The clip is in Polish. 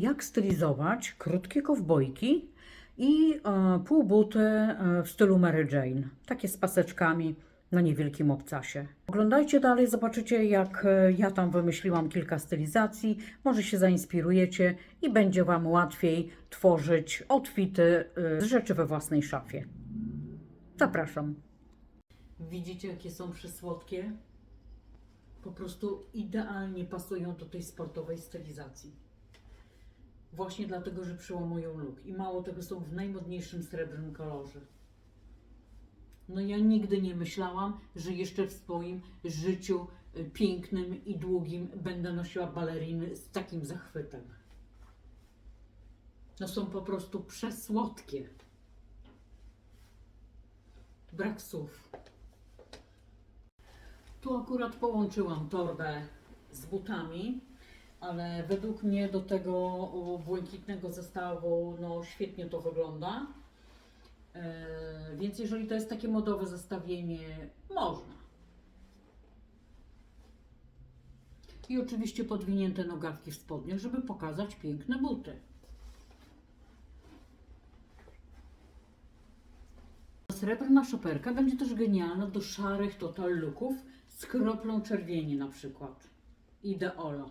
Jak stylizować krótkie kowbojki i e, półbuty e, w stylu Mary Jane, takie z paseczkami na niewielkim obcasie. Oglądajcie dalej, zobaczycie jak e, ja tam wymyśliłam kilka stylizacji, może się zainspirujecie i będzie Wam łatwiej tworzyć outfity z rzeczy we własnej szafie. Zapraszam. Widzicie jakie są przysłodkie? Po prostu idealnie pasują do tej sportowej stylizacji. Właśnie dlatego, że przełamują look. I mało tego są w najmodniejszym srebrnym kolorze. No ja nigdy nie myślałam, że jeszcze w swoim życiu y, pięknym i długim będę nosiła baleriny z takim zachwytem. No są po prostu przesłodkie. Brak słów. Tu akurat połączyłam torbę z butami, ale według mnie do tego błękitnego zestawu no, świetnie to wygląda. E, więc jeżeli to jest takie modowe zestawienie, można. I oczywiście podwinięte nogawki w spodniach, żeby pokazać piękne buty. Srebrna szoperka będzie też genialna do szarych total looków z kroplą czerwieni na przykład. Ideolo.